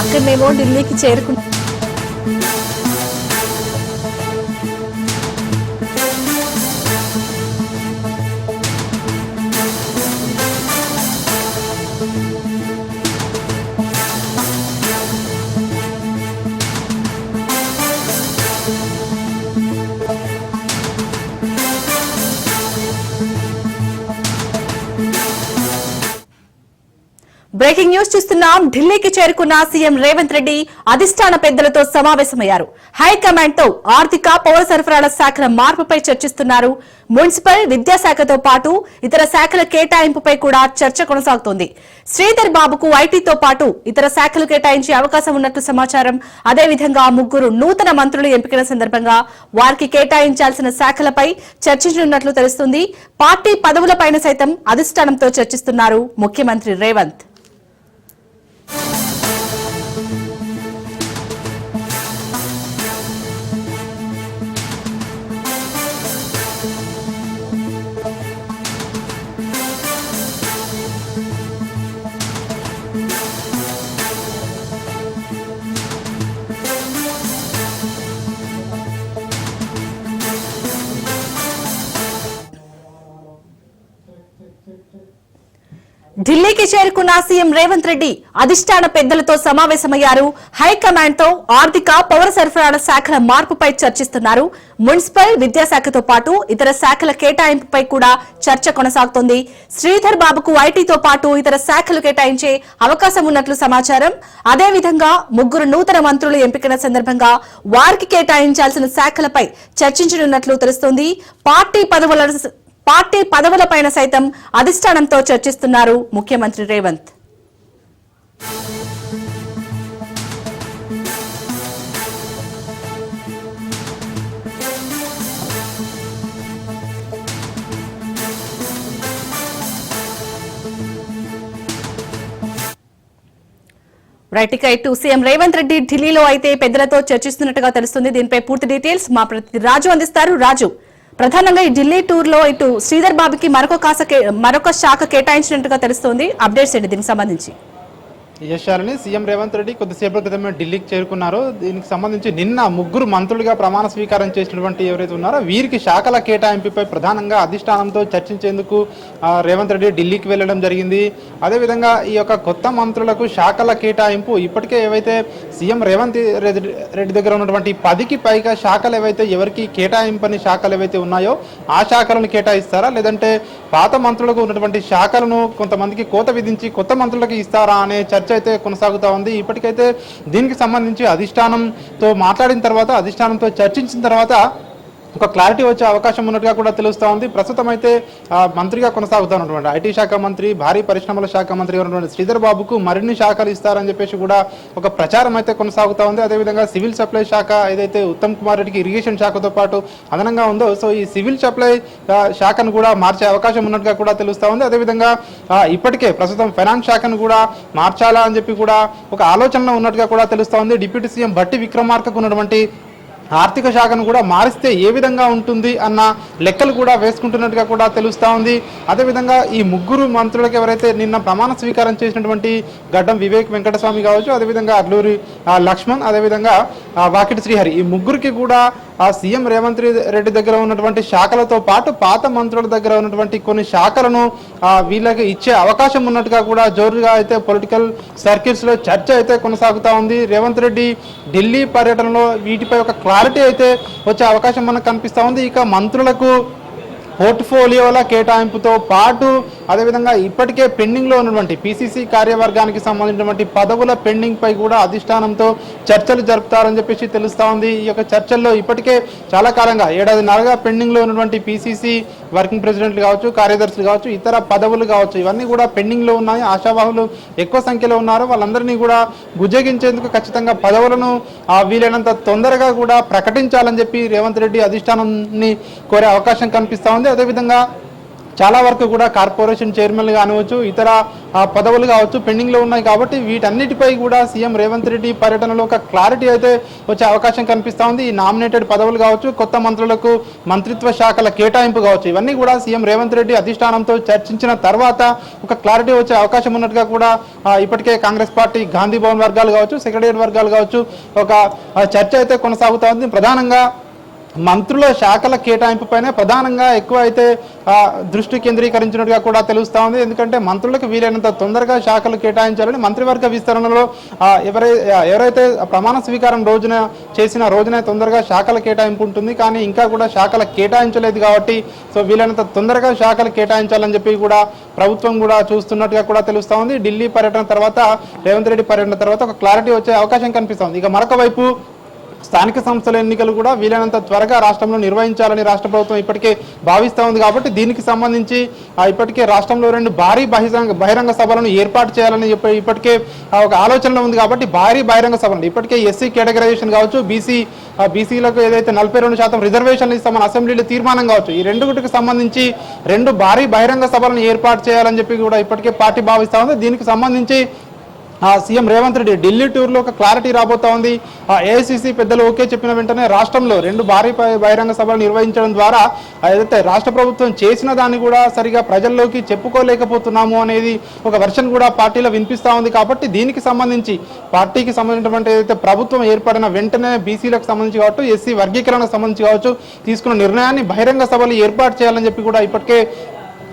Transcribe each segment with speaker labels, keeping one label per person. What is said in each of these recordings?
Speaker 1: అక్కడ మేము ఢిల్లీకి చేరుకున్నాం. బ్రేకింగ్ న్యూస్ చూస్తున్నాం. ఢిల్లీకి చేరుకున్న సీఎం రేవంత్ రెడ్డి అధిష్టాన పెద్దలతో సమావేశమయ్యారు. హైకమాండ్తో ఆర్థిక పౌర సరఫరాల శాఖల మార్పుపై చర్చిస్తున్నారు. మున్సిపల్ విద్యాశాఖతో పాటు ఇతర శాఖల కేటాయింపుపై కూడా చర్చ కొనసాగుతోంది. శ్రీధర్ బాబుకు ఐటీతో పాటు ఇతర శాఖలు కేటాయించే అవకాశం ఉన్నట్లు సమాచారం. అదేవిధంగా ముగ్గురు నూతన మంత్రులు ఎంపికైన సందర్భంగా వారికి కేటాయించాల్సిన శాఖలపై చర్చించనున్నట్లు తెలుస్తుంది. పార్టీ పదవులపైన సైతం అధిష్టానంతో చర్చిస్తున్నారు ముఖ్యమంత్రి రేవంత్. ఢిల్లీకి చేరుకున్న సీఎం రేవంత్ రెడ్డి అధిష్టాన పెద్దలతో సమావేశమయ్యారు. హైకమాండ్తో ఆర్థిక పౌర సరఫరాల శాఖల మార్పుపై చర్చిస్తున్నారు. మున్సిపల్ విద్యాశాఖతో పాటు ఇతర శాఖల కేటాయింపుపై కూడా చర్చ కొనసాగుతోంది. శ్రీధర్ బాబుకు ఐటీతో పాటు ఇతర శాఖలు కేటాయించే అవకాశం ఉన్నట్లు సమాచారం. అదేవిధంగా ముగ్గురు నూతన మంత్రులు ఎంపికైన సందర్భంగా వారికి కేటాయించాల్సిన శాఖలపై చర్చించనున్నట్లు తెలుస్తోంది. పార్టీ పదవులను పార్టీ పదవులపైన సైతం అధిష్టానంతో చర్చిస్తున్నారు ముఖ్యమంత్రి రేవంత్. రైట్ ఇక ఇటు సీఎం రేవంత్ రెడ్డి ఢిల్లీలో అయితే పెద్దలతో చర్చిస్తున్నట్టుగా తెలుస్తుంది. దీనిపై పూర్తి డీటెయిల్స్ మా ప్రతి రాజు అందిస్తారు. రాజు ప్రధానంగా ఈ ఢిల్లీ టూర్లో ఇటు శ్రీధర్ బాబుకి మరొక కాస మరొక శాఖ కేటాయించినట్టుగా తెలుస్తోంది. అప్డేట్స్ ఏంటి దీనికి సంబంధించి?
Speaker 2: యశాలని సీఎం రేవంత్ రెడ్డి కొద్దిసేపటి క్రితమే ఢిల్లీకి చేరుకున్నారు. దీనికి సంబంధించి నిన్న ముగ్గురు మంత్రులుగా ప్రమాణ స్వీకారం చేసినటువంటి ఎవరైతే ఉన్నారో వీరికి శాఖల కేటాయింపుపై ప్రధానంగా అధిష్టానంతో చర్చించేందుకు రేవంత్ రెడ్డి ఢిల్లీకి వెళ్ళడం జరిగింది. అదేవిధంగా ఈ యొక్క కొత్త మంత్రులకు శాఖల కేటాయింపు ఇప్పటికే ఏవైతే సీఎం రేవంత్ రెడ్డి దగ్గర ఉన్నటువంటి పదికి పైగా శాఖలు ఏవైతే ఎవరికి కేటాయింపని శాఖలు ఏవైతే ఉన్నాయో ఆ శాఖలను కేటాయిస్తారా? లేదంటే పాత మంత్రులకు ఉన్నటువంటి శాఖలను కొంతమందికి కోత విధించి కొత్త మంత్రులకు ఇస్తారా అనే చర్చ అయితే కొనసాగుతా ఉంది. ఇప్పటికైతే దీనికి సంబంధించి అధిష్టానంతో మాట్లాడిన తర్వాత అధిష్టానంతో చర్చించిన తర్వాత ఒక క్లారిటీ వచ్చే అవకాశం ఉన్నట్టుగా కూడా తెలుస్తూ ఉంది. ప్రస్తుతం అయితే మంత్రిగా కొనసాగుతానటువంటి ఐటీ శాఖ మంత్రి భారీ పరిశ్రమల శాఖ మంత్రి ఉన్నటువంటి శ్రీధర్ బాబుకు మరిన్ని శాఖలు ఇస్తారని చెప్పేసి కూడా ఒక ప్రచారం అయితే కొనసాగుతూ ఉంది. అదేవిధంగా సివిల్ సప్లై శాఖ ఏదైతే ఉత్తమ్ కుమార్ రెడ్డికి ఇరిగేషన్ శాఖతో పాటు అదనంగా ఉందో సో ఈ సివిల్ సప్లై శాఖను కూడా మార్చే అవకాశం ఉన్నట్టుగా కూడా తెలుస్తూ ఉంది. అదేవిధంగా ఇప్పటికే ప్రస్తుతం ఫైనాన్స్ శాఖను కూడా మార్చాలా అని చెప్పి కూడా ఒక ఆలోచనలో ఉన్నట్టుగా కూడా తెలుస్తూ ఉంది. డిప్యూటీ సీఎం బట్టి విక్రమార్కకు ఉన్నటువంటి ఆర్థిక శాఖను కూడా మారిస్తే ఏ విధంగా ఉంటుంది అన్న లెక్కలు కూడా వేసుకుంటున్నట్టుగా కూడా తెలుస్తూ ఉంది. అదేవిధంగా ఈ ముగ్గురు మంత్రులకు ఎవరైతే నిన్న ప్రమాణ స్వీకారం చేసినటువంటి గడ్డం వివేక్ వెంకటస్వామి కావచ్చు అదేవిధంగా అడ్లూరి లక్ష్మణ్ అదేవిధంగా వాకిటి శ్రీహరి. ఈ ముగ్గురికి కూడా ఆ సీఎం రేవంత్ రెడ్డి దగ్గర ఉన్నటువంటి శాఖలతో పాటు పాత మంత్రుల దగ్గర ఉన్నటువంటి కొన్ని శాఖలను వీళ్ళకి ఇచ్చే అవకాశం ఉన్నట్టుగా కూడా జోరుగా అయితే పొలిటికల్ సర్కిల్స్లో చర్చ అయితే కొనసాగుతా ఉంది. రేవంత్ రెడ్డి ఢిల్లీ పర్యటనలో వీటిపై ఒక క్లారిటీ అయితే వచ్చే అవకాశం మనకు కనిపిస్తూ ఉంది. ఇక మంత్రులకు పోర్ట్ఫోలియోల కేటాయింపుతో పాటు అదేవిధంగా ఇప్పటికే పెండింగ్లో ఉన్నటువంటి పిసిసి కార్యవర్గానికి సంబంధించినటువంటి పదవుల పెండింగ్ పై కూడా అధిష్టానంతో చర్చలు జరుపుతారని చెప్పేసి తెలుస్తూ ఉంది. ఈ యొక్క చర్చల్లో ఇప్పటికే చాలా కాలంగా ఏడాదిన్నరగా పెండింగ్లో ఉన్నటువంటి పిసిసి వర్కింగ్ ప్రెసిడెంట్లు కావచ్చు కార్యదర్శులు కావచ్చు ఇతర పదవులు కావచ్చు ఇవన్నీ కూడా పెండింగ్లో ఉన్నాయి ఆశావాహులు ఎక్కువ సంఖ్యలో ఉన్నారు. వాళ్ళందరినీ కూడా బుజ్జగించేందుకు ఖచ్చితంగా పదవులను ఆ, వీలైనంత తొందరగా కూడా ప్రకటించాలని చెప్పి రేవంత్ రెడ్డి అధిష్టానాన్ని కోరే అవకాశం కనిపిస్తూ ఉంది. అదేవిధంగా చాలా వరకు కూడా కార్పొరేషన్ చైర్మన్లు కానివచ్చు ఇతర పదవులు కావచ్చు పెండింగ్లో ఉన్నాయి కాబట్టి వీటన్నిటిపై కూడా సీఎం రేవంత్ రెడ్డి పర్యటనలో ఒక క్లారిటీ అయితే వచ్చే అవకాశం కనిపిస్తూ ఉంది. ఈ నామినేటెడ్ పదవులు కావచ్చు కొత్త మంత్రులకు మంత్రిత్వ శాఖల కేటాయింపు కావచ్చు ఇవన్నీ కూడా సీఎం రేవంత్ రెడ్డి అధిష్టానంతో చర్చించిన తర్వాత ఒక క్లారిటీ వచ్చే అవకాశం ఉన్నట్టుగా కూడా ఇప్పటికే కాంగ్రెస్ పార్టీ గాంధీ భవన్ వర్గాలు కావచ్చు సెక్రటరియట్ వర్గాలు కావచ్చు ఒక చర్చ అయితే కొనసాగుతూ ఉంది. ప్రధానంగా మంత్రుల శాఖల కేటాయింపుపైనే ప్రధానంగా ఎక్కువ అయితే దృష్టి కేంద్రీకరించినట్టుగా కూడా తెలుస్తా ఉంది. ఎందుకంటే మంత్రులకు వీలైనంత తొందరగా శాఖలు కేటాయించాలని మంత్రివర్గ విస్తరణలో ఎవరై ఎవరైతే ప్రమాణ స్వీకారం రోజున చేసిన రోజునే తొందరగా శాఖల కేటాయింపు ఉంటుంది. కానీ ఇంకా కూడా శాఖలు కేటాయించలేదు కాబట్టి సో వీలైనంత తొందరగా శాఖలు కేటాయించాలని చెప్పి కూడా ప్రభుత్వం కూడా చూస్తున్నట్టుగా కూడా తెలుస్తా ఉంది. ఢిల్లీ పర్యటన తర్వాత రేవంత్ రెడ్డి పర్యటన తర్వాత ఒక క్లారిటీ వచ్చే అవకాశం కనిపిస్తుంది ఇక మరొక వైపు స్థానిక సంస్థల ఎన్నికలు కూడా వీలైనంత త్వరగా రాష్ట్రంలో నిర్వహించాలని రాష్ట్ర ప్రభుత్వం ఇప్పటికే భావిస్తూ ఉంది కాబట్టి దీనికి సంబంధించి ఇప్పటికే రాష్ట్రంలో రెండు భారీ బహిరంగ బహిరంగ సభలను ఏర్పాటు చేయాలని ఇప్పటికే ఒక ఆలోచనలో ఉంది కాబట్టి భారీ బహిరంగ సభలు. ఇప్పటికే ఎస్సీ కేటగరైజేషన్ కావచ్చు బీసీ బీసీలకు ఏదైతే నలభై రెండు శాతం రిజర్వేషన్లు ఇస్తామని అసెంబ్లీలో తీర్మానం కావచ్చు ఈ రెండుకి సంబంధించి రెండు భారీ బహిరంగ సభలను ఏర్పాటు చేయాలని చెప్పి కూడా ఇప్పటికే పార్టీ భావిస్తూ ఉంది. దీనికి సంబంధించి సీఎం రేవంత్ రెడ్డి ఢిల్లీ టూర్లో ఒక క్లారిటీ రాబోతా ఉంది. ఆ ఏఐసిసి పెద్దలు ఓకే చెప్పిన వెంటనే రాష్ట్రంలో రెండు భారీ బహిరంగ సభలు నిర్వహించడం ద్వారా ఏదైతే రాష్ట్ర ప్రభుత్వం చేసిన దాన్ని కూడా సరిగా ప్రజల్లోకి చెప్పుకోలేకపోతున్నాము అనేది ఒక వెర్షన్ కూడా పార్టీలో వినిపిస్తూ ఉంది కాబట్టి దీనికి సంబంధించి పార్టీకి సంబంధించినటువంటి ఏదైతే ప్రభుత్వం ఏర్పడిన వెంటనే బీసీలకు సంబంధించి కావచ్చు ఎస్సీ వర్గీకరణకు సంబంధించి కావచ్చు తీసుకున్న నిర్ణయాన్ని బహిరంగ సభలు ఏర్పాటు చేయాలని చెప్పి కూడా ఇప్పటికే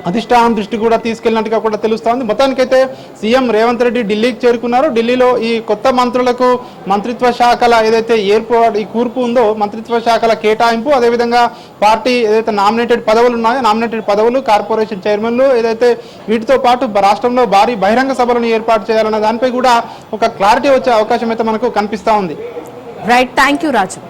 Speaker 2: అధిష్టానం దృష్టి కూడా తీసుకెళ్ళినట్టుగా కూడా తెలుస్తోంది మొత్తానికైతే సీఎం రేవంత్ రెడ్డి ఢిల్లీకి చేరుకున్నారు. ఢిల్లీలో ఈ కొత్త మంత్రులకు మంత్రిత్వ శాఖల ఏదైతే ఏర్పాటు ఈ కూర్పు ఉందో మంత్రిత్వ శాఖల కేటాయింపు అదేవిధంగా పార్టీ ఏదైతే నామినేటెడ్ పదవులు ఉన్నాయో నామినేటెడ్ పదవులు కార్పొరేషన్ చైర్మన్లు ఏదైతే వీటితో పాటు రాష్ట్రంలో భారీ బహిరంగ సభలను ఏర్పాటు చేయాలన్న దానిపై కూడా ఒక క్లారిటీ వచ్చే అవకాశం అయితే మనకు కనిపిస్తూ ఉంది.
Speaker 1: రైట్ థ్యాంక్ యూ రాజు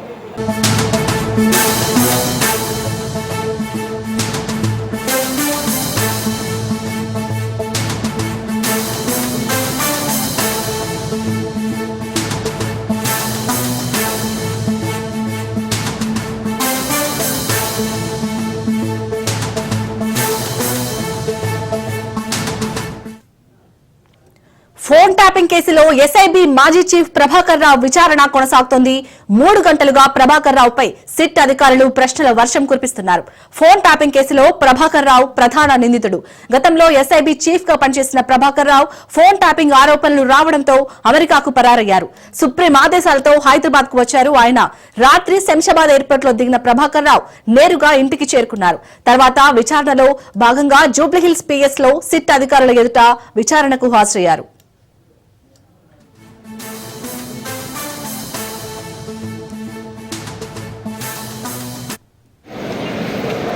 Speaker 1: కేసులో ఎస్ఐబి మాజీ చీఫ్ ప్రభాకర్ రావు విచారణ కొనసాగుతోంది. మూడు గంటలుగా ప్రభాకర్ రావుపై సిట్ అధికారులు ప్రశ్నల వర్షం కురిపిస్తున్నారు. ఫోన్ ట్యాపింగ్ కేసులో ప్రభాకర్ రావు ప్రధాన నిందితుడు. గతంలో ఎస్ఐబి చీఫ్గా పనిచేసిన ప్రభాకర్ రావు ఫోన్ ట్యాపింగ్ ఆరోపణలు రావడంతో అమెరికాకు పరారయ్యారు. సుప్రీం ఆదేశాలతో హైదరాబాద్కు వచ్చారు. ఆయన రాత్రి శంషాబాద్ ఎయిర్పోర్ట్లో దిగిన ప్రభాకర్ రావు నేరుగా ఇంటికి చేరుకున్నారు. తర్వాత విచారణలో భాగంగా జూబ్లీహిల్స్ పీఎస్లో సిట్ అధికారుల ఎదుట విచారణకు హాజరయ్యారు.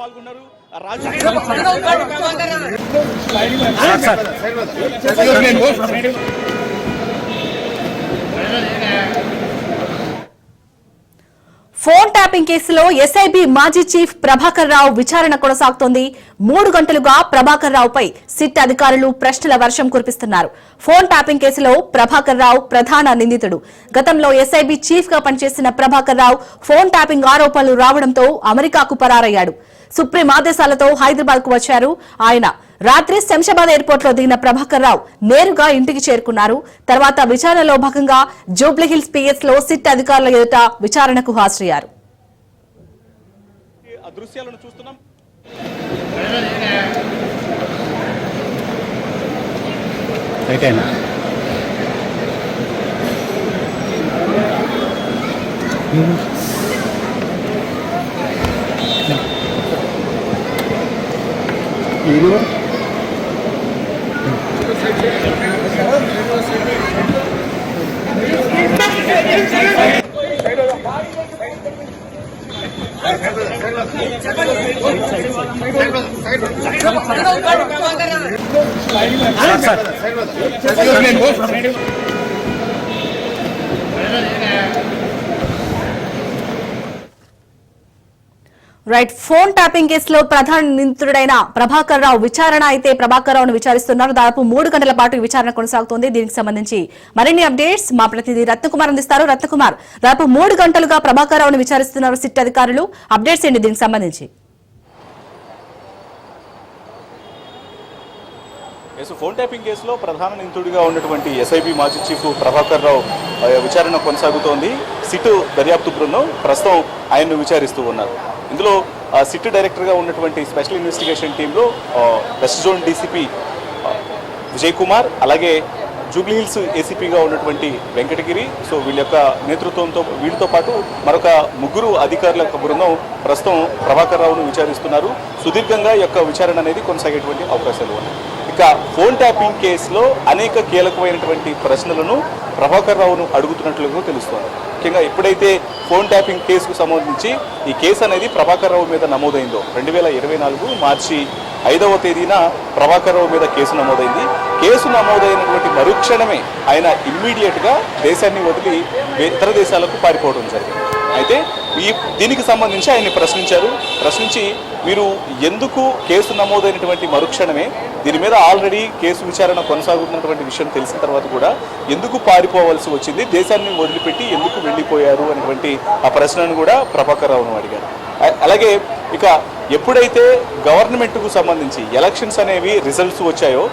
Speaker 3: పాల్గొన్నారు.
Speaker 1: ఫోన్ ట్యాపింగ్ కేసులో ఎస్ఐబి మాజీ చీఫ్ ప్రభాకర్ రావు విచారణ కొనసాగుతోంది. మూడు గంటలుగా ప్రభాకర్ రావుపై సిట్ అధికారులు ప్రశ్నల వర్షం కురిపిస్తున్నారు. ఫోన్ ట్యాపింగ్ కేసులో ప్రభాకర్ రావు ప్రధాన నిందితుడు. గతంలో ఎస్ఐబి చీఫ్గా పనిచేసిన ప్రభాకర్ రావు ఫోన్ ట్యాపింగ్ ఆరోపణలు రావడంతో అమెరికాకు పరారయ్యాడు. సుప్రీం ఆదేశాలతో హైదరాబాద్కు వచ్చారు. ఆయన రాత్రి శంషాబాద్ ఎయిర్పోర్ట్లో దిగిన ప్రభాకర్ రావు నేరుగా ఇంటికి చేరుకున్నారు. తర్వాత విచారణలో భాగంగా జూబ్లీహిల్స్ పిఎస్లో సిట్ అధికారుల ఎదుట విచారణకు హాజరయ్యారు.
Speaker 4: దృశ్యాలను చూస్తున్నాం
Speaker 3: రైట్ అయినా
Speaker 1: రైట్ ఫోన్ ట్యాపింగ్ కేసులో ప్రధాన నిందితుడైన ప్రభాకర్ రావు విచారణ అయితే ప్రభాకర్ రావును విచారిస్తున్నారు. దాదాపు మూడు గంటల పాటు విచారణ కొనసాగుతోంది. దీనికి సంబంధించి మరిన్ని అప్డేట్స్ మా ప్రతినిధి రత్నకుమార్ అందిస్తారు. రత్నకుమార్ దాదాపు మూడు గంటలుగా ప్రభాకర్ రావును విచారిస్తున్నారు సిట్ అధికారులు. అప్డేట్స్ ఏంటి దీనికి సంబంధించి?
Speaker 4: కేసు ఫోన్ ట్యాపింగ్ కేసులో ప్రధాన నిందితుడిగా ఉన్నటువంటి ఎస్ఐబి మాజీ చీఫ్ ప్రభాకర్ రావు విచారణ కొనసాగుతోంది. సిట్ దర్యాప్తు బృందం ప్రస్తుతం ఆయన్ను విచారిస్తూ ఉన్నారు. ఇందులో సిటీ సిట్ డైరెక్టర్గా ఉన్నటువంటి స్పెషల్ ఇన్వెస్టిగేషన్ టీంలో west zone DCP Vijay Kumar అలాగే జూబ్లీ హిల్స్ ఏసీపీగా ఉన్నటువంటి వెంకటగిరి సో వీళ్ళ యొక్క నేతృత్వంతో వీళ్ళతో పాటు మరొక ముగ్గురు అధికారుల యొక్క బృందం ప్రస్తుతం ప్రభాకర్ రావును విచారిస్తున్నారు. సుదీర్ఘంగా యొక్క విచారణ అనేది కొనసాగేటువంటి అవకాశాలు ఉన్నాయి. ఇక ఫోన్ ట్యాపింగ్ కేసులో అనేక కీలకమైనటువంటి ప్రశ్నలను ప్రభాకర్ రావును అడుగుతున్నట్లుగా తెలుస్తోంది. ముఖ్యంగా ఎప్పుడైతే ఫోన్ ట్యాపింగ్ కేసుకు సంబంధించి ఈ కేసు అనేది ప్రభాకర్ రావు మీద నమోదైందో రెండు వేల ఇరవై నాలుగు మార్చి ఐదవ తేదీన ప్రభాకర్ రావు మీద కేసు నమోదైంది. కేసు నమోదైనటువంటి మరుక్షణమే ఆయన ఇమ్మీడియట్గా దేశాన్ని వదిలి ఇతర దేశాలకు పారిపోవడం జరిగింది. అయితే ఈ దీనికి సంబంధించి ఆయన్ని ప్రశ్నించారు. ప్రశ్నించి మీరు ఎందుకు కేసు నమోదైనటువంటి మరుక్షణమే దీని మీద ఆల్రెడీ కేసు విచారణ కొనసాగుతున్నటువంటి విషయం తెలిసిన తర్వాత కూడా ఎందుకు పారిపోవాల్సి వచ్చింది? దేశాన్ని వదిలిపెట్టి ఎందుకు వెళ్ళిపోయారు? అనేటువంటి ఆ ప్రశ్నను కూడా ప్రభాకర్ రావును అడిగారు. అలాగే ఇక ఎప్పుడైతే గవర్నమెంట్కు సంబంధించి ఎలక్షన్స్ అనేవి రిజల్ట్స్ వచ్చాయో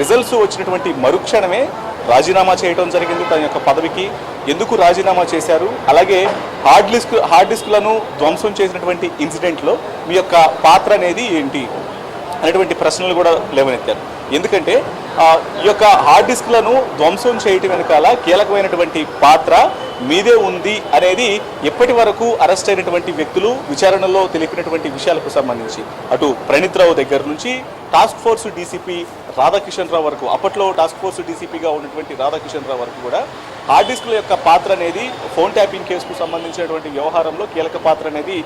Speaker 4: రిజల్ట్స్ వచ్చినటువంటి మరుక్షణమే రాజీనామా చేయడం జరిగింది తన యొక్క పదవికి. ఎందుకు రాజీనామా చేశారు? అలాగే హార్డ్ డిస్క్ హార్డ్ డిస్క్లను ధ్వంసం చేసినటువంటి ఇన్సిడెంట్లో మీ యొక్క పాత్ర అనేది ఏంటి? అనేటువంటి ప్రశ్నలు కూడా లేవనెత్తారు. ఎందుకంటే ఈ యొక్క హార్డ్ డిస్క్లను ధ్వంసం చేయటం వెనకాల కీలకమైనటువంటి పాత్ర మీదే ఉంది అనేది ఎప్పటి వరకు అరెస్ట్ అయినటువంటి వ్యక్తులు విచారణలో తెలిపినటువంటి విషయాలకు సంబంధించి. అటు ప్రణీత్ రావు దగ్గర నుంచి task force DCP Radhakishan Rao వరకు అప్పట్లో టాస్క్ ఫోర్స్ డీసీపీగా ఉన్నటువంటి రాధాకిషన్ రావు వరకు కూడా హార్డ్ డిస్క్ల యొక్క పాత్ర అనేది ఫోన్ ట్యాపింగ్ కేసుకు సంబంధించినటువంటి వ్యవహారంలో కీలక పాత్ర అనేది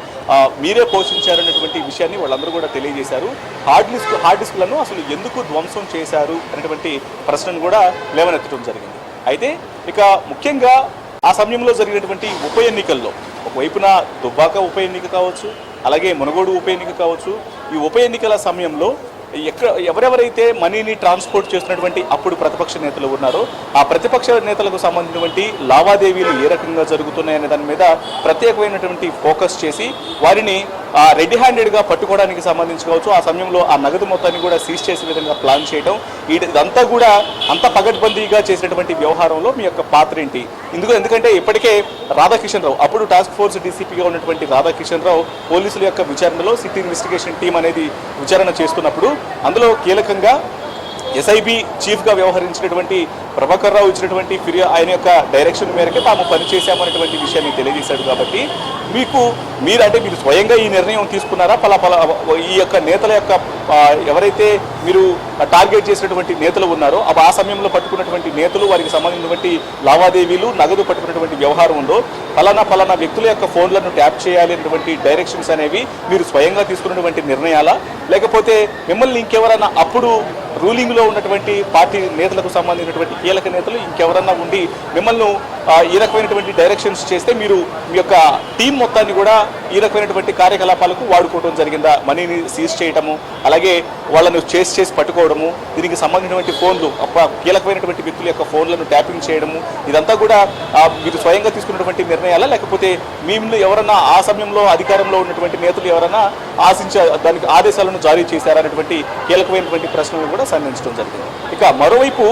Speaker 4: మీరే పోషించారనేటువంటి విషయాన్ని వాళ్ళందరూ కూడా తెలియజేశారు. హార్డ్ డిస్క్ హార్డ్ డిస్క్లను అసలు ఎందుకు ధ్వంసం చేశారు అనేటువంటి ప్రశ్నను కూడా లేవనెత్తడం జరిగింది. అయితే ఇక ముఖ్యంగా ఆ సమయంలో జరిగినటువంటి ఉప ఎన్నికల్లో ఒకవైపున దుబ్బాక ఉప ఎన్నిక కావచ్చు అలాగే మునగోడు ఉప ఎన్నిక కావచ్చు ఈ ఉప ఎన్నికల సమయంలో ఎక్కడ ఎవరెవరైతే మనీని ట్రాన్స్పోర్ట్ చేస్తున్నటువంటి అప్పుడు ప్రతిపక్ష నేతలు ఉన్నారో ఆ ప్రతిపక్ష నేతలకు సంబంధించినటువంటి లావాదేవీలు ఏ రకంగా జరుగుతున్నాయనే దాని మీద ప్రత్యేకమైనటువంటి ఫోకస్ చేసి వారిని రెడీ హ్యాండెడ్గా పట్టుకోవడానికి సంబంధించి కావచ్చు ఆ సమయంలో ఆ నగదు మొత్తాన్ని కూడా సీజ్ చేసే విధంగా ప్లాన్ చేయడం ఇదంతా కూడా అంత పగడ్బందీగా చేసినటువంటి వ్యవహారంలో మీ యొక్క పాత్ర ఏంటి? ఇందుకు ఎందుకంటే ఇప్పటికే రాధాకిషన్ రావు అప్పుడు టాస్క్ ఫోర్స్ డీసీపీగా ఉన్నటువంటి రాధాకిషన్ రావు పోలీసుల యొక్క విచారణలో సిటీ ఇన్వెస్టిగేషన్ టీం అనేది విచారణ చేస్తున్నప్పుడు అందులో కీలకంగా ఎస్ఐబి చీఫ్గా వ్యవహరించినటువంటి ప్రభాకర్ రావు ఇచ్చినటువంటి ఫిర్యా ఆయన యొక్క డైరెక్షన్ మేరకే తాము పనిచేశామనేటువంటి విషయాన్ని తెలియజేశాడు కాబట్టి మీకు మీరు అంటే మీరు స్వయంగా ఈ నిర్ణయం తీసుకున్నారా? పలా పలా ఈ యొక్క నేతల యొక్క ఎవరైతే మీరు టార్గెట్ చేసినటువంటి నేతలు ఉన్నారో అప్పుడు ఆ సమయంలో పట్టుకున్నటువంటి నేతలు వారికి సంబంధించినటువంటి లావాదేవీలు నగదు పట్టుకున్నటువంటి వ్యవహారం ఉందో ఫలానా ఫలానా వ్యక్తుల యొక్క ఫోన్లను ట్యాప్ చేయాలి అనేటువంటి డైరెక్షన్స్ అనేవి మీరు స్వయంగా తీసుకున్నటువంటి నిర్ణయాలా? లేకపోతే మిమ్మల్ని ఇంకెవరైనా అప్పుడు రూలింగ్లో ఉన్నటువంటి పార్టీ నేతలకు సంబంధించినటువంటి కీలక నేతలు ఇంకెవరన్నా ఉండి మిమ్మల్ని ఈ రకమైనటువంటి డైరెక్షన్స్ చేస్తే మీరు మీ యొక్క టీం మొత్తాన్ని కూడా ఈ రకమైనటువంటి కార్యకలాపాలకు వాడుకోవడం జరిగిందా? మనీని సీజ్ చేయటము అలాగే వాళ్ళను చేసి చేసి పట్టుకోవడము దీనికి సంబంధించినటువంటి ఫోన్లు కీలకమైనటువంటి వ్యక్తుల యొక్క ఫోన్లను ట్యాపింగ్ చేయడము ఇదంతా కూడా మీరు స్వయంగా తీసుకున్నటువంటి నిర్ణయాలా? లేకపోతే మేము ఎవరన్నా ఆ సమయంలో అధికారంలో ఉన్నటువంటి నేతలు ఎవరైనా ఆశించే దానికి ఆదేశాలను జారీ చేశారనేటువంటి కీలకమైనటువంటి ప్రశ్నలు కూడా సంధించడం జరిగింది. ఇక మరోవైపు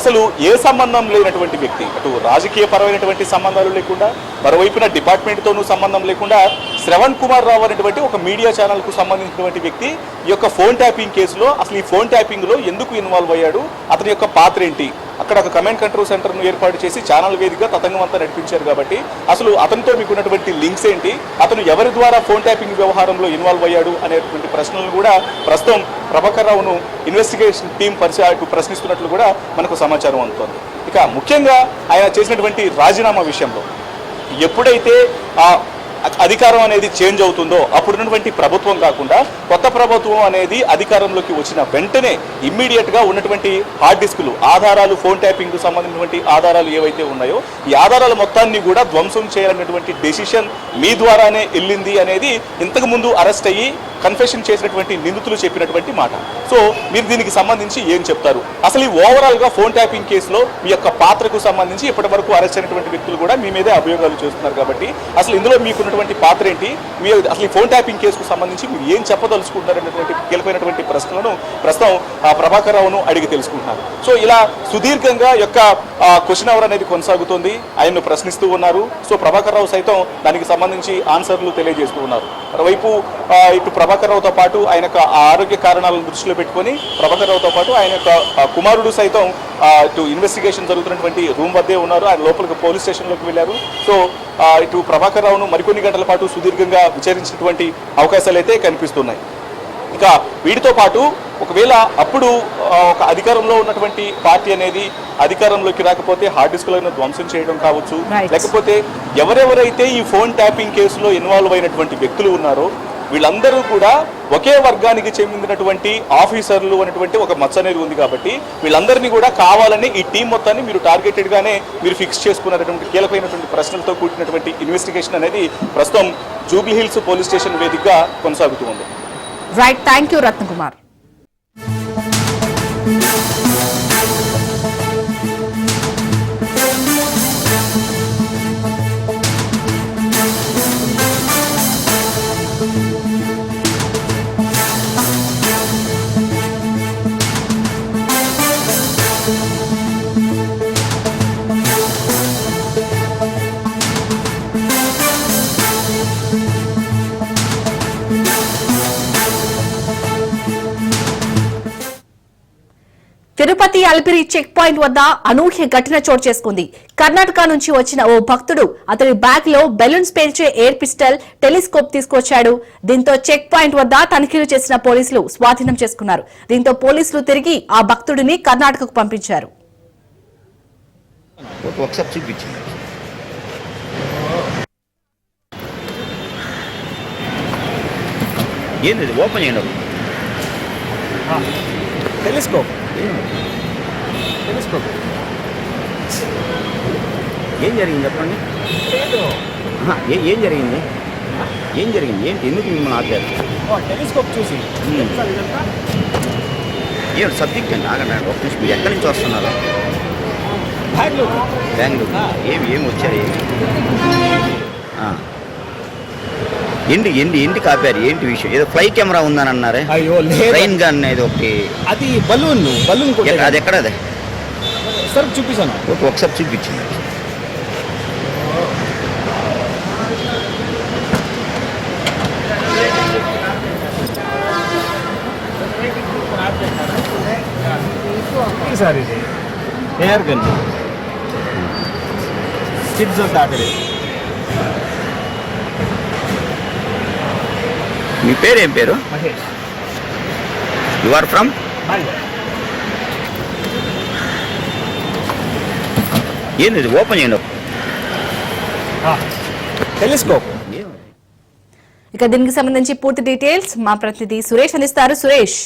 Speaker 4: అసలు ఏ సంబంధం లేనటువంటి వ్యక్తి అటు రాజకీయ పరమైనటువంటి సంబంధాలు లేకుండా మరోవైపున డిపార్ట్మెంట్తోనూ సంబంధం లేకుండా శ్రవణ్ కుమార్ రావు అనేటువంటి ఒక మీడియా ఛానల్కు సంబంధించినటువంటి వ్యక్తి ఈ యొక్క ఫోన్ ట్యాపింగ్ కేసులో అసలు ఈ ఫోన్ ట్యాపింగ్లో ఎందుకు ఇన్వాల్వ్ అయ్యాడు అతని యొక్క పాత్ర ఏంటి? అక్కడ ఒక కమాండ్ కంట్రోల్ సెంటర్ను ఏర్పాటు చేసి ఛానల్ వేదికగా తతంగం అంతా నడిపించారు కాబట్టి అసలు అతనితో మీకు ఉన్నటువంటి లింక్స్ ఏంటి? అతను ఎవరి ద్వారా ఫోన్ ట్యాపింగ్ వ్యవహారంలో ఇన్వాల్వ్ అయ్యాడు అనేటువంటి ప్రశ్నలను కూడా ప్రస్తుతం ప్రభాకర్ రావును ఇన్వెస్టిగేషన్ టీం పరిచయ ప్రశ్నిస్తున్నట్లు కూడా మనకు సమాచారం అందుతోంది. ఇక ముఖ్యంగా ఆయన చేసినటువంటి రాజీనామా విషయంలో ఎప్పుడైతే ఆ అధికారం అనేది చేంజ్ అవుతుందో అప్పుడున్నటువంటి ప్రభుత్వం కాకుండా కొత్త ప్రభుత్వం అనేది అధికారంలోకి వచ్చిన వెంటనే ఇమ్మీడియట్గా ఉన్నటువంటి హార్డ్ డిస్కులు ఆధారాలు ఫోన్ ట్యాపింగ్కు సంబంధించినటువంటి ఆధారాలు ఏవైతే ఉన్నాయో ఈ ఆధారాల మొత్తాన్ని కూడా ధ్వంసం చేయాలనేటువంటి డెసిషన్ మీ ద్వారానే వెళ్ళింది అనేది ఇంతకు ముందు అరెస్ట్ అయ్యి కన్ఫెషన్ చేసినటువంటి నిందితులు చెప్పినటువంటి మాట. సో మీరు దీనికి సంబంధించి ఏం చెప్తారు? అసలు ఈ ఓవరాల్గా ఫోన్ ట్యాపింగ్ కేసులో మీ యొక్క పాత్రకు సంబంధించి ఇప్పటి వరకు అరెస్ట్ అయినటువంటి వ్యక్తులు కూడా మీ మీదే అభియోగాలు చేస్తున్నారు కాబట్టి అసలు ఇందులో మీకున్నటువంటి పాత్ర ఏంటి? మీ అసలు ఈ ఫోన్ ట్యాపింగ్ కేసుకు సంబంధించి మీరు ఏం చెప్పదలుచుకుంటారనేటువంటి కీలకమైనటువంటి ప్రశ్నలను ప్రస్తుతం ప్రభాకర్ రావును అడిగి తెలుసుకుంటున్నారు. సో ఇలా సుదీర్ఘంగా యొక్క క్వశ్చన్ అవర్ అనేది కొనసాగుతోంది. ఆయన్ను ప్రశ్నిస్తూ ఉన్నారు. సో ప్రభాకర్ రావు సైతం దానికి సంబంధించి ఆన్సర్లు తెలియజేస్తూ ఉన్నారు. మరోవైపు ఇటు ప్రభా ప్రభాకర్ రావుతో పాటు ఆయన యొక్క ఆరోగ్య కారణాలను దృష్టిలో పెట్టుకొని ప్రభాకర్ రావుతో పాటు ఆయన యొక్క కుమారుడు సైతం ఇటు ఇన్వెస్టిగేషన్ జరుగుతున్నటువంటి రూమ్ వద్దే ఉన్నారు. ఆయన లోపలికి పోలీస్ స్టేషన్లోకి వెళ్ళారు. సో ఇటు ప్రభాకర్ రావును మరికొన్ని గంటల పాటు సుదీర్ఘంగా విచారించినటువంటి అవకాశాలు అయితే కనిపిస్తున్నాయి. ఇక వీటితో పాటు ఒకవేళ అప్పుడు ఒక అధికారంలో ఉన్నటువంటి పార్టీ అనేది అధికారంలోకి రాకపోతే హార్డ్ డిస్కులను ధ్వంసం చేయడం కావచ్చు. లేకపోతే ఎవరెవరైతే ఈ ఫోన్ ట్యాపింగ్ కేసులో ఇన్వాల్వ్ అయినటువంటి వ్యక్తులు ఉన్నారో వీళ్ళందరూ కూడా ఒకే వర్గానికి చెందినటువంటి ఆఫీసర్లు అనేటువంటి ఒక మచ్చ అనేది ఉంది కాబట్టి వీళ్ళందరినీ కూడా కావాలని ఈ టీం మొత్తాన్ని మీరు టార్గెటెడ్గానే మీరు ఫిక్స్ చేసుకున్నటువంటి కీలకమైనటువంటి ప్రశ్నలతో కూడినటువంటి ఇన్వెస్టిగేషన్ అనేది ప్రస్తుతం జూబ్లీహిల్స్ పోలీస్ స్టేషన్ వేదికగా కొనసాగుతూ ఉంది.
Speaker 1: Right thank you Ratnakumar Tirupati Alipiri check point వద్ద అనూహ్య ఘటన చోటు చేసుకుంది. కర్ణాటక నుంచి వచ్చిన ఓ భక్తుడు అతని బ్యాగ్లో బెలూన్స్ పేల్చే ఎయిర్ పిస్టల్ టెలిస్కోప్ తీసుకొచ్చాడు. దీంతో చెక్ పాయింట్ వద్ద తనిఖీలు చేసిన పోలీసులు స్వాధీనం చేసుకున్నారు. దీంతో పోలీసులు తిరిగి ఆ భక్తుడిని కర్ణాటకకు పంపించారు?
Speaker 3: ఓపెన్ చేయండి.
Speaker 5: టెలిస్కోప్.
Speaker 3: ఏం?
Speaker 5: టెలిస్కోప్
Speaker 3: ఏం జరిగింది చెప్పండి? ఏ జరిగింది? ఏం జరిగింది? ఏంటి? ఎందుకు మిమ్మల్ని ఆపారు?
Speaker 5: టెలిస్కోప్ చూసి?
Speaker 3: ఏం సబ్జెక్ట్ అండి? ఆగండి. ఒక్క నిమిషం. మీరు ఎక్కడి నుంచి వస్తున్నారు?
Speaker 5: బెంగళూరు.
Speaker 3: బెంగళూరు. ఏమి ఏమి వచ్చారు? ఏమి? ఎండి ఎండి ఎండికి ఆపారు ఏంటి విషయం? ఏదో ఫ్లై కెమెరా ఉందని అన్నారే
Speaker 5: అయ్యో
Speaker 3: ట్రైన్ గన్ అనేది ఒకటి.
Speaker 5: అది బలూన్ బలూన్
Speaker 3: అది ఎక్కడ అది
Speaker 5: సార్ చూపిస్తాను.
Speaker 3: ఒక ఒకసారి చూపించింది
Speaker 5: సార్ ఇది. Air gun. కిడ్స్ దాటది.
Speaker 3: మీ పేరు ఏం పేరు?
Speaker 5: మహేష్.
Speaker 3: యు ఆర్ ఫ్రమ్ ఏంది ఇది ఓపెన్ చేయండి.
Speaker 5: టెలిస్కోప్?
Speaker 1: ఇక దీనికి సంబంధించి పూర్తి డీటెయిల్స్ మా ప్రతినిధి సురేష్ అందిస్తారు. సురేష్.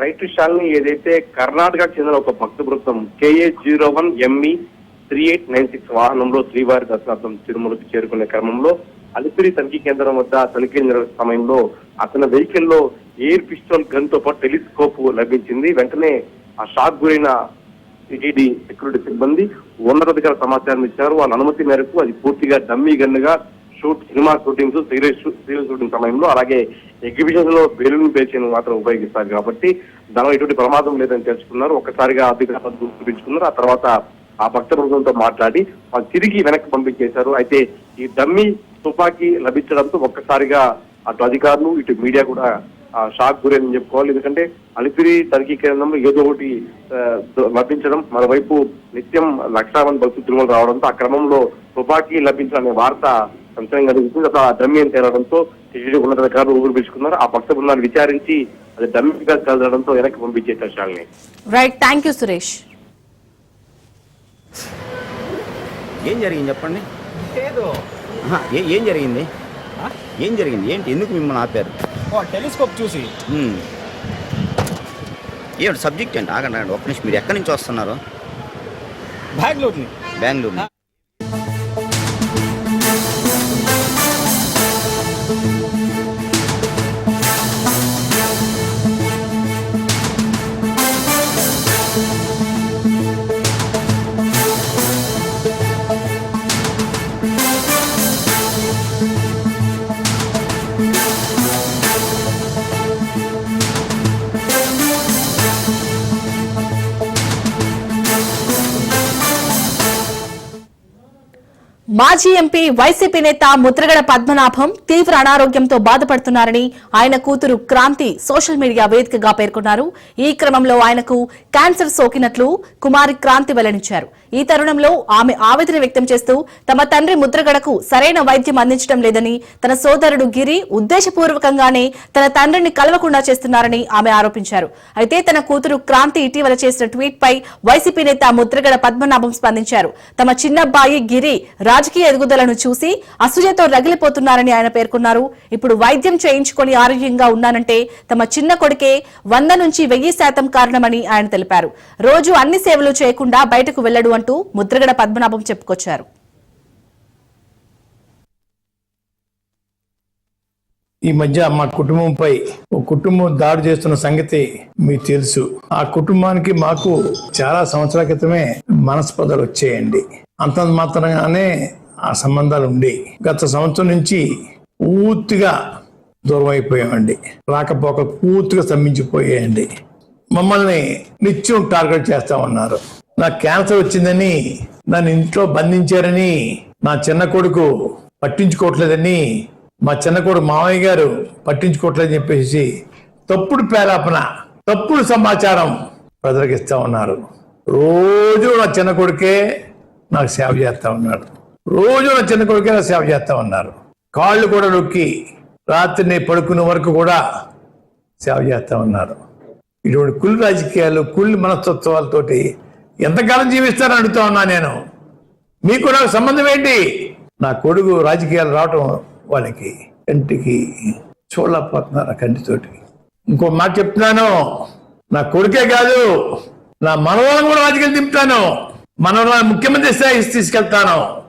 Speaker 6: రైట్ శాలిని ఏదైతే కర్ణాటకకు చెందిన ఒక భక్త బృందం KA zero one ME three eight nine six వాహనంలో శ్రీవారి దర్శనార్థం తిరుమలకు చేరుకునే క్రమంలో అలిపిరి తనిఖీ కేంద్రం వద్ద తనిఖీ నిర్వహించిన సమయంలో అతని వెహికల్లో ఎయిర్ పిస్టల్ గన్తో పాటు టెలిస్కోప్ లభించింది. వెంటనే ఆ షాక్ గురైన సిటీడీ సెక్యూరిటీ సిబ్బంది ఉన్నతాధికార సమాచారం ఇచ్చారు. వాళ్ళ అనుమతి మేరకు అది పూర్తిగా dummy గన్నుగా shoot cinema shootings serious serial shooting సమయంలో అలాగే ఎగ్జిబిషన్లో బెలూన్ పేచీని మాత్రం ఉపయోగిస్తారు కాబట్టి దానిలో ఎటువంటి ప్రమాదం లేదని తెలుసుకున్నారు. ఒక్కసారిగా అధికారులు చూపించుకున్నారు. ఆ తర్వాత ఆ భక్త బృందంతో మాట్లాడి వాళ్ళు తిరిగి వెనక్కి పంపించేశారు. అయితే ఈ డమ్మీ తుపాకీ లభించడంతో ఒక్కసారిగా అటు అధికారులు ఇటు మీడియా కూడా షాక్ గురైందని చెప్పుకోవాలి. ఎందుకంటే అలిపిరి తనిఖీ కేంద్రంలో ఏదో ఒకటి లభించడం మరోవైపు నిత్యం లక్షా మంది భక్తులు తిరుమల రావడంతో ఆ క్రమంలో తుపాకీ లభించడం అనే వార్త సంచలనం కలిగింది అసలు ఆ డమ్మీ అని తేలడంతో టీటీడీ ఉన్నతాధికారులు ఊరు పిలుచుకున్నారు. ఆ భక్త బృందాన్ని విచారించి అది డమ్మీగా కలగడంతో వెనక్కి పంపించేశారు Shalini
Speaker 1: right thank you Suresh.
Speaker 3: ఏం జరిగింది చెప్పండి? ఏ- ఏం జరిగింది? ఏం జరిగింది? ఏంటి? ఎందుకు మిమ్మల్ని ఆపారు?
Speaker 5: టెలిస్కోప్ చూసి.
Speaker 3: ఏమిటి సబ్జెక్ట్ ఏంటి? ఆగండి ఆగండి ఒక్క నిమిషం. మీరు ఎక్కడి నుంచి వస్తున్నారు?
Speaker 5: బెంగళూరుని.
Speaker 3: బెంగళూరు
Speaker 1: మాజీ ఎంపీ వైసీపీ నేత ముద్రగడ పద్మనాభం తీవ్ర అనారోగ్యంతో బాధపడుతున్నారని ఆయన కూతురు క్రాంతి సోషల్ మీడియా వేదికగా పేర్కొన్నారు. ఈ క్రమంలో ఆయనకు క్యాన్సర్ సోకినట్లు కుమారి క్రాంతి వెల్లడించారు. ఈ తరుణంలో ఆమె ఆవేదన వ్యక్తం చేస్తూ తమ తండ్రి ముద్రగడకు సరైన వైద్యం అందించడం లేదని తన సోదరుడు గిరి ఉద్దేశపూర్వకంగానే తన తండ్రిని కలవకుండా చేస్తున్నారని ఆమె ఆరోపించారు. అయితే తన కూతురు క్రాంతి ఇటీవల చేసిన ట్వీట్ పై వైసీపీ నేత ముద్రగడ పద్మనాభం స్పందించారు. తమ చిన్నబ్బాయి గిరి రాజకీయ ఎదుగుదలను చూసి అసూయతో రగిలిపోతున్నారని ఆయన పేర్కొన్నారు. ఇప్పుడు వైద్యం చేయించుకొని ఆరోగ్యంగా ఉన్నానంటే తమ చిన్న కొడుకే వంద నుంచి వెయ్యి శాతం కారణమని ఆయన తెలిపారు. రోజు అన్ని సేవలు చేయకుండా బయటకు వెళ్ళడు అంటూ ముద్రగడ పద్మనాభం చెప్పుకొచ్చారు.
Speaker 7: ఈ మధ్య మా కుటుంబంపై ఒక కుటుంబం దాడి చేస్తున్న సంగతి మీకు తెలుసు. ఆ కుటుంబానికి మాకు చాలా సంవత్సరాల క్రితమే మనస్పదలు వచ్చేయండి. అంత మాత్రంగానే ఆ సంబంధాలు ఉండి గత సంవత్సరం నుంచి పూర్తిగా దూరం అయిపోయామండి రాకపోక పూర్తిగా స్తంభించిపోయాయండి. మమ్మల్ని నిత్యం టార్గెట్ చేస్తా ఉన్నారు. నాకు క్యాన్సర్ వచ్చిందని నన్ను ఇంట్లో బంధించారని నా చిన్న కొడుకు పట్టించుకోవట్లేదని మా చిన్న కొడు మామయ్య గారు పట్టించుకోవట్లేదని చెప్పేసి తప్పుడు పేరాపన తప్పుడు సమాచారం ప్రజలకు ఇస్తా ఉన్నారు. రోజు నా చిన్న కొడుకే నాకు సేవ చేస్తా ఉన్నాడు. రోజు నా చిన్న కొడుకే నాకు సేవ చేస్తా ఉన్నారు. కాళ్ళు కూడా నొక్కి రాత్రి నేను పడుకునే వరకు కూడా సేవ చేస్తా ఉన్నారు. ఇటువంటి కుళ్ళు రాజకీయాలు కుళ్ళు మనస్తత్వాలతోటి ఎంతకాలం జీవిస్తారని అడుగుతా ఉన్నా నేను. మీకు నాకు సంబంధం ఏంటి? నా కొడుకు రాజకీయాలు రావటం వాళ్ళకి కంటికి చూడలేకపోతున్నారు ఆ కంటితోటి. ఇంకో మాట చెప్తున్నాను నా కొడుకే కాదు నా మనవాళ్ళని కూడా రాజకీయాలు దింపుతాను మనవరాలు ముఖ్యమంత్రి స్థాయికి తీసుకెళ్తాను.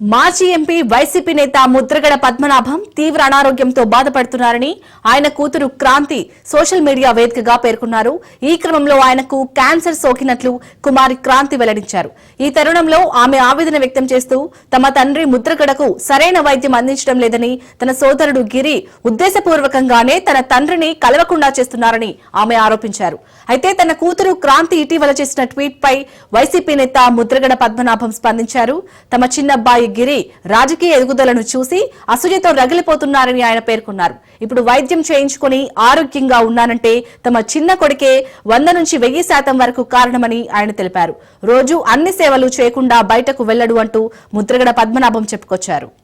Speaker 1: మాజీ ఎంపీ వైసీపీ నేత ముద్రగడ పద్మనాభం తీవ్ర అనారోగ్యంతో బాధపడుతున్నారని ఆయన కూతురు క్రాంతి సోషల్ మీడియా వేదికగా పేర్కొన్నారు. ఈ క్రమంలో ఆయనకు క్యాన్సర్ సోకినట్లు కుమారి క్రాంతి వెల్లడించారు. ఈ తరుణంలో ఆమె ఆవేదన వ్యక్తం చేస్తూ తమ తండ్రి ముద్రగడకు సరైన వైద్యం అందించడం లేదని తన సోదరుడు గిరి ఉద్దేశపూర్వకంగానే తన తండ్రిని కలవకుండా చేస్తున్నారని ఆమె ఆరోపించారు. అయితే తన కూతురు క్రాంతి ఇటీవల చేసిన ట్వీట్ పై వైసీపీ నేత ముద్రగడ పద్మనాభం స్పందించారు. తమ చిన్నబ్బాయి గిరి రాజకీయ ఎదుగుదలను చూసి అసూయతో రగిలిపోతున్నారని ఆయన పేర్కొన్నారు. ఇప్పుడు వైద్యం చేయించుకుని ఆరోగ్యంగా ఉన్నానంటే తమ చిన్న కొడుకే వంద నుంచి వెయ్యి శాతం వరకు కారణమని ఆయన తెలిపారు. రోజు అన్ని సేవలు చేయకుండా బయటకు వెళ్ళడు అంటూ ముద్రగడ పద్మనాభం చెప్పుకొచ్చారు.